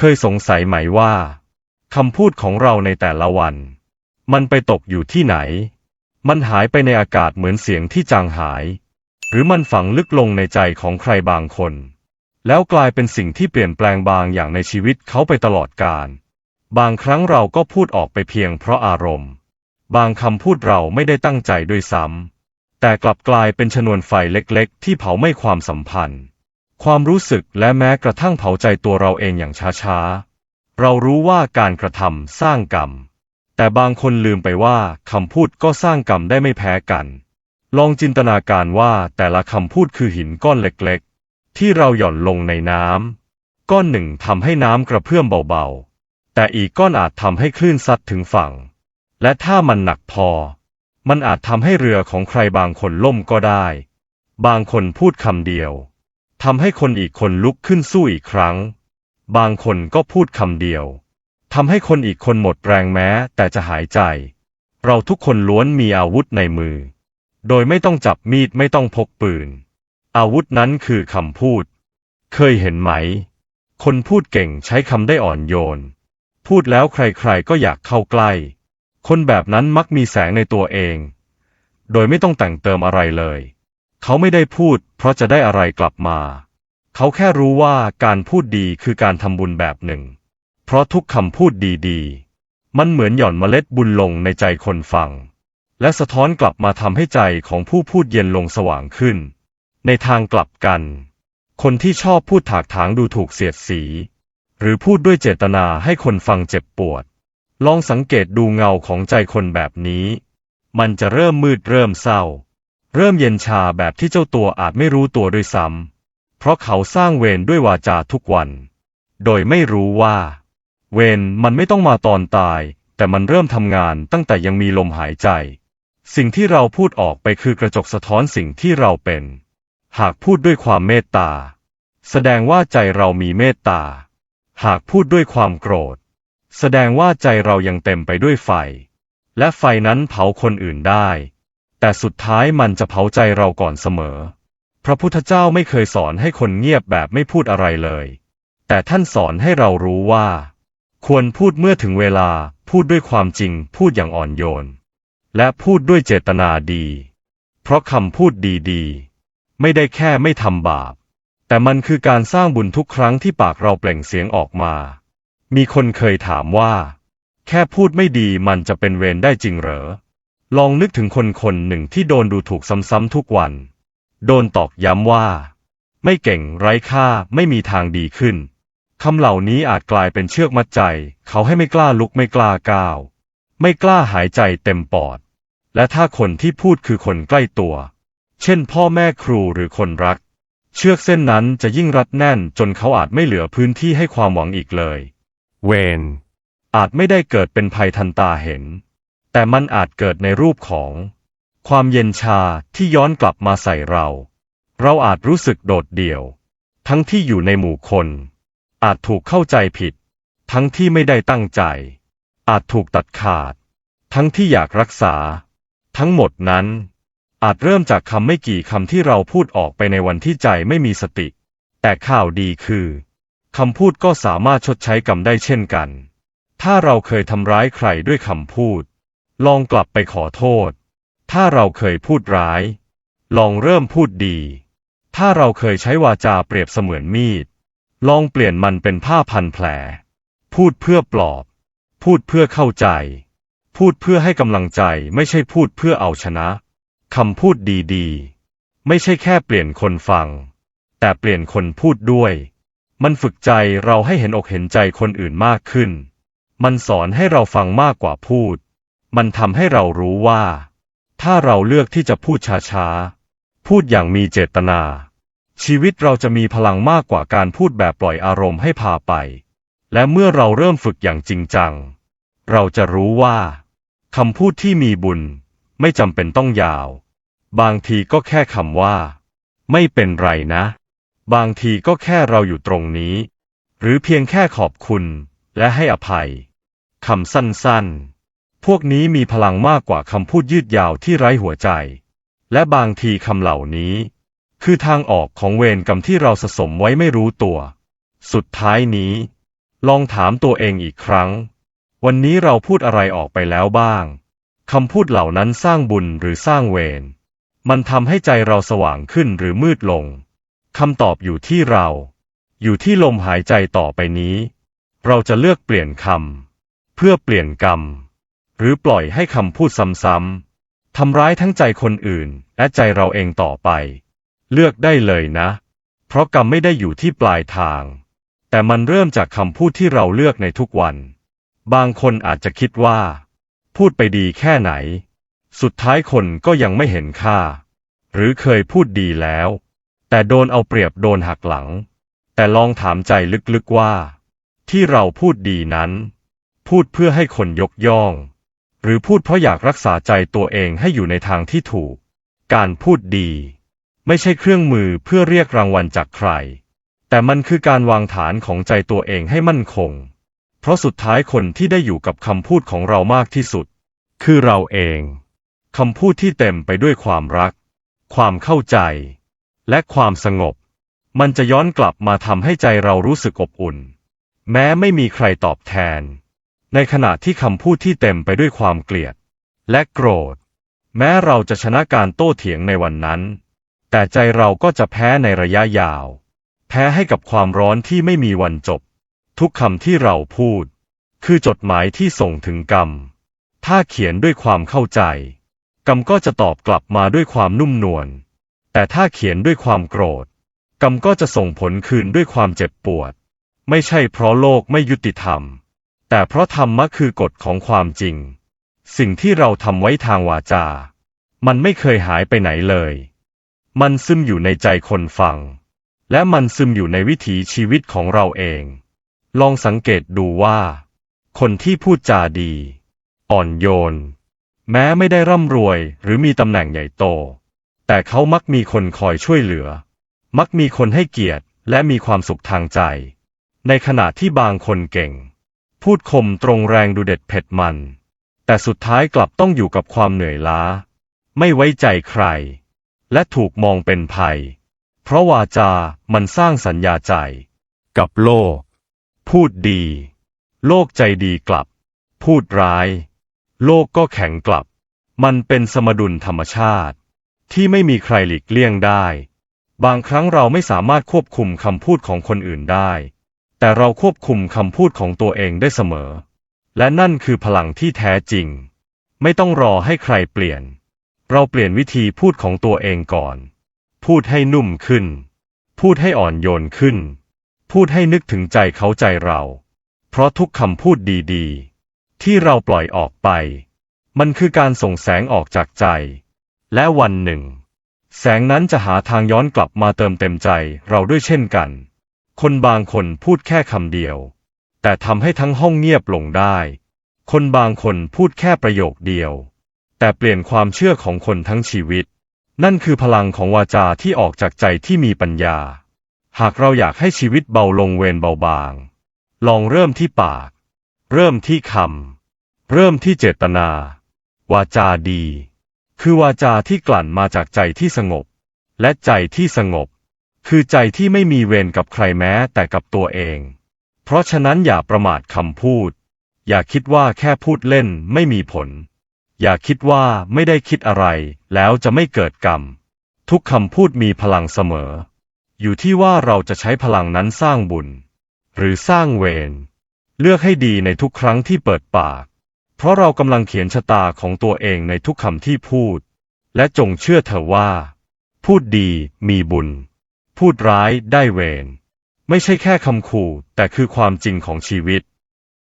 เคยสงสัยไหมว่าคำพูดของเราในแต่ละวัน มันไปตกอยู่ที่ไหน มันหายไปในอากาศเหมือนเสียงที่จางหาย หรือมันฝังลึกลงในใจของใครบางคน แล้วกลายเป็นสิ่งที่เปลี่ยนแปลงบางอย่างในชีวิตเขาไปตลอดกาลบางครั้งเราก็พูดออกไปเพียงเพราะอารมณ์ บางคำพูดเราไม่ได้ตั้งใจด้วยซ้ำแต่กลับกลายเป็นชนวนไฟเล็กๆ ที่เผาไหม้ความสัมพันธ์ ความรู้สึกและแม้กระทั่งเผาใจตัวเราเองอย่างช้าๆ เรารู้ว่าการกระทำสร้างกรรม แต่บางคนลืมไปว่าคำพูดก็สร้างกรรมได้ไม่แพ้กัน ลองจินตนาการว่าแต่ละคำพูดคือหินก้อนเล็กๆ ที่เราหย่อนลงในน้ำก้อนหนึ่งทำให้น้ำกระเพื่อมเบาๆ แต่อีกก้อนอาจทำให้คลื่นซัดถึงฝั่ง และถ้ามันหนักพอ มันอาจทำให้เรือของใครบางคนล่มก็ได้ บางคนพูดคำเดียว ทำให้คนอีกคนลุกขึ้นสู้อีกครั้ง บางคนก็พูดคำเดียวทำให้คนอีกคนหมดแรงแม้แต่จะหายใจ เราทุกคนล้วนมีอาวุธในมือ โดยไม่ต้องจับมีดไม่ต้องพกปืน อาวุธนั้นคือคำพูด เคยเห็นไหม คนพูดเก่งใช้คำได้อ่อนโยน พูดแล้วใครๆก็อยากเข้าใกล้ คนแบบนั้นมักมีแสงในตัวเอง โดยไม่ต้องแต่งเติมอะไรเลย เขาไม่ได้พูด เพราะจะได้อะไรกลับมา เขาแค่รู้ว่าการพูดดีคือการทำบุญแบบหนึ่ง เพราะทุกคำพูดดีๆ มันเหมือนหย่อนเมล็ดบุญลงในใจคนฟัง และสะท้อนกลับมาทำให้ใจของผู้พูดเย็นลงสว่างขึ้น ในทางกลับกัน คนที่ชอบพูดถากถางดูถูกเสียดสี หรือพูดด้วยเจตนาให้คนฟังเจ็บปวด ลองสังเกตดูเงาของใจคนแบบนี้ มันจะเริ่มมืดเริ่มเศร้า เริ่มเย็นชาแบบที่เจ้าตัวอาจไม่รู้ตัวด้วยซ้ำเพราะเขาสร้างเวรด้วยวาจาทุกวัน โดยไม่รู้ว่า เวรมันไม่ต้องมาตอนตาย แต่มันเริ่มทำงานตั้งแต่ยังมีลมหายใจ สิ่งที่เราพูดออกไปคือกระจกสะท้อนสิ่งที่เราเป็น หากพูดด้วยความเมตตา แสดงว่าใจเรามีเมตตา หากพูดด้วยความโกรธ แสดงว่าใจเรายังเต็มไปด้วยไฟ และไฟนั้นเผาคนอื่นได้ แต่สุดท้ายมันจะเผาใจเราก่อนเสมอ พระพุทธเจ้าไม่เคยสอนให้คนเงียบแบบไม่พูดอะไรเลย แต่ท่านสอนให้เรารู้ว่า ควรพูดเมื่อถึงเวลา พูดด้วยความจริง พูดอย่างอ่อนโยน และพูดด้วยเจตนาดี เพราะคำพูดดีๆ ไม่ได้แค่ไม่ทำบาป แต่มันคือการสร้างบุญทุกครั้งที่ปากเราเปล่งเสียงออกมา มีคนเคยถามว่า แค่พูดไม่ดีมันจะเป็นเวรได้จริงเหรอ ลองนึกถึงคนคนหนึ่งที่โดนดูถูกซ้ำๆทุกวัน โดนตอกย้ำว่า ไม่เก่งไร้ค่าไม่มีทางดีขึ้น คำเหล่านี้อาจกลายเป็นเชือกมัดใจ เขาให้ไม่กล้าลุกไม่กล้าก้าว ไม่กล้าหายใจเต็มปอด และถ้าคนที่พูดคือคนใกล้ตัว เช่นพ่อแม่ครูหรือคนรัก เชือกเส้นนั้นจะยิ่งรัดแน่นจนเขาอาจไม่เหลือพื้นที่ให้ความหวังอีกเลย เวรอาจไม่ได้เกิดเป็นภัยทันตาเห็น แต่มันอาจเกิดในรูปของ ความเย็นชาที่ย้อนกลับมาใส่เรา เราอาจรู้สึกโดดเดี่ยว ทั้งที่อยู่ในหมู่คน อาจถูกเข้าใจผิด ทั้งที่ไม่ได้ตั้งใจ อาจถูกตัดขาด ทั้งที่อยากรักษา ทั้งหมดนั้น อาจเริ่มจากคำไม่กี่คำที่เราพูดออกไปในวันที่ใจไม่มีสติ แต่ข่าวดีคือคำพูดก็สามารถชดใช้กรรมได้เช่นกัน ถ้าเราเคยทำร้ายใครด้วยคำพูด ลองกลับไปขอโทษ ถ้าเราเคยพูดร้าย ลองเริ่มพูดดี ถ้าเราเคยใช้วาจาเปรียบเสมือนมีด ลองเปลี่ยนมันเป็นผ้าพันแผล พูดเพื่อปลอบ พูดเพื่อเข้าใจ พูดเพื่อให้กำลังใจไม่ใช่พูดเพื่อเอาชนะคำพูดดีๆ ไม่ใช่แค่เปลี่ยนคนฟัง แต่เปลี่ยนคนพูดด้วย มันฝึกใจเราให้เห็นอกเห็นใจคนอื่นมากขึ้น มันสอนให้เราฟังมากกว่าพูด มันทำให้เรารู้ว่า ถ้าเราเลือกที่จะพูดช้าๆ พูดอย่างมีเจตนา ชีวิตเราจะมีพลังมากกว่าการพูดแบบปล่อยอารมณ์ให้พาไป และเมื่อเราเริ่มฝึกอย่างจริงจัง เราจะรู้ว่าคำพูดที่มีบุญไม่จำเป็นต้องยาว บางทีก็แค่คำว่า ไม่เป็นไรนะ บางทีก็แค่เราอยู่ตรงนี้ หรือเพียงแค่ขอบคุณและให้อภัยคำสั้นๆ พวกนี้มีพลังมากกว่าคำพูดยืดยาวที่ไร้หัวใจ และบางทีคำเหล่านี้ คือทางออกของเวรกรรมที่เราสะสมไว้ไม่รู้ตัว สุดท้ายนี้ ลองถามตัวเองอีกครั้ง วันนี้เราพูดอะไรออกไปแล้วบ้างคำพูดเหล่านั้นสร้างบุญหรือสร้างเวร มันทำให้ใจเราสว่างขึ้นหรือมืดลง คำตอบอยู่ที่เรา อยู่ที่ลมหายใจต่อไปนี้ เราจะเลือกเปลี่ยนคำเพื่อเปลี่ยนกรรม หรือปล่อยให้คำพูดซ้ำๆทำร้ายทั้งใจคนอื่น และใจเราเองต่อไป เลือกได้เลยนะ เพราะกรรมไม่ได้อยู่ที่ปลายทาง แต่มันเริ่มจากคำพูดที่เราเลือกในทุกวัน บางคนอาจจะคิดว่า พูดไปดีแค่ไหน สุดท้ายคนก็ยังไม่เห็นค่า หรือเคยพูดดีแล้ว แต่โดนเอาเปรียบโดนหักหลัง แต่ลองถามใจลึกๆว่า ที่เราพูดดีนั้น พูดเพื่อให้คนยกย่อง หรือพูดเพราะอยากรักษาใจตัวเองให้อยู่ในทางที่ถูก การพูดดี ไม่ใช่เครื่องมือเพื่อเรียกรางวัลจากใคร แต่มันคือการวางฐานของใจตัวเองให้มั่นคง เพราะสุดท้ายคนที่ได้อยู่กับคำพูดของเรามากที่สุด คือเราเองคำพูดที่เต็มไปด้วยความรัก ความเข้าใจ และความสงบ มันจะย้อนกลับมาทำให้ใจเรารู้สึกอบอุ่น แม้ไม่มีใครตอบแทน ในขณะที่คำพูดที่เต็มไปด้วยความเกลียด และโกรธ แม้เราจะชนะการโต้เถียงในวันนั้น แต่ใจเราก็จะแพ้ในระยะยาว แพ้ให้กับความร้อนที่ไม่มีวันจบ ทุกคำที่เราพูด คือจดหมายที่ส่งถึงกรรม ถ้าเขียนด้วยความเข้าใจ กรรมก็จะตอบกลับมาด้วยความนุ่มนวล แต่ถ้าเขียนด้วยความโกรธ กรรมก็จะส่งผลคืนด้วยความเจ็บปวด ไม่ใช่เพราะโลกไม่ยุติธรรม แต่เพราะธรรมะคือกฎของความจริง สิ่งที่เราทำไว้ทางวาจา มันไม่เคยหายไปไหนเลย มันซึมอยู่ในใจคนฟัง และมันซึมอยู่ในวิถีชีวิตของเราเอง ลองสังเกตดูว่า คนที่พูดจาดี อ่อนโยน แม้ไม่ได้ร่ำรวยหรือมีตำแหน่งใหญ่โต แต่เขามักมีคนคอยช่วยเหลือ มักมีคนให้เกียรติและมีความสุขทางใจ ในขณะที่บางคนเก่ง พูดคมตรงแรงดูเด็ดเผ็ดมัน แต่สุดท้ายกลับต้องอยู่กับความเหนื่อยล้า ไม่ไว้ใจใคร และถูกมองเป็นภัย เพราะวาจามันสร้างสัญญาใจ กับโลก พูดดี โลกใจดีกลับ พูดร้าย โลกก็แข็งกลับ มันเป็นสมดุลธรรมชาติ ที่ไม่มีใครหลีกเลี่ยงได้ บางครั้งเราไม่สามารถควบคุมคำพูดของคนอื่นได้ แต่เราควบคุมคำพูดของตัวเองได้เสมอ และนั่นคือพลังที่แท้จริง ไม่ต้องรอให้ใครเปลี่ยน เราเปลี่ยนวิธีพูดของตัวเองก่อน พูดให้นุ่มขึ้น พูดให้อ่อนโยนขึ้น พูดให้นึกถึงใจเขาใจเรา เพราะทุกคำพูดดีๆ ที่เราปล่อยออกไป มันคือการส่งแสงออกจากใจ และวันหนึ่ง แสงนั้นจะหาทางย้อนกลับมาเติมเต็มใจเราด้วยเช่นกัน คนบางคนพูดแค่คำเดียว แต่ทำให้ทั้งห้องเงียบลงได้ คนบางคนพูดแค่ประโยคเดียว แต่เปลี่ยนความเชื่อของคนทั้งชีวิต นั่นคือพลังของวาจาที่ออกจากใจที่มีปัญญา หากเราอยากให้ชีวิตเบาลงเวรเบาบาง ลองเริ่มที่ปาก เริ่มที่คำ เริ่มที่เจตนา วาจาดี คือวาจาที่กลั่นมาจากใจที่สงบ และใจที่สงบ คือใจที่ไม่มีเวรกับใครแม้แต่กับตัวเอง เพราะฉะนั้นอย่าประมาทคำพูด อย่าคิดว่าแค่พูดเล่นไม่มีผล อย่าคิดว่าไม่ได้คิดอะไร แล้วจะไม่เกิดกรรม ทุกคำพูดมีพลังเสมอ อยู่ที่ว่าเราจะใช้พลังนั้นสร้างบุญ หรือสร้างเวร เลือกให้ดีในทุกครั้งที่เปิดปาก เพราะเรากำลังเขียนชะตาของตัวเองในทุกคำที่พูด และจงเชื่อเถอะว่า พูดดีมีบุญ พูดร้ายได้เวร ไม่ใช่แค่คำขู่ แต่คือความจริงของชีวิต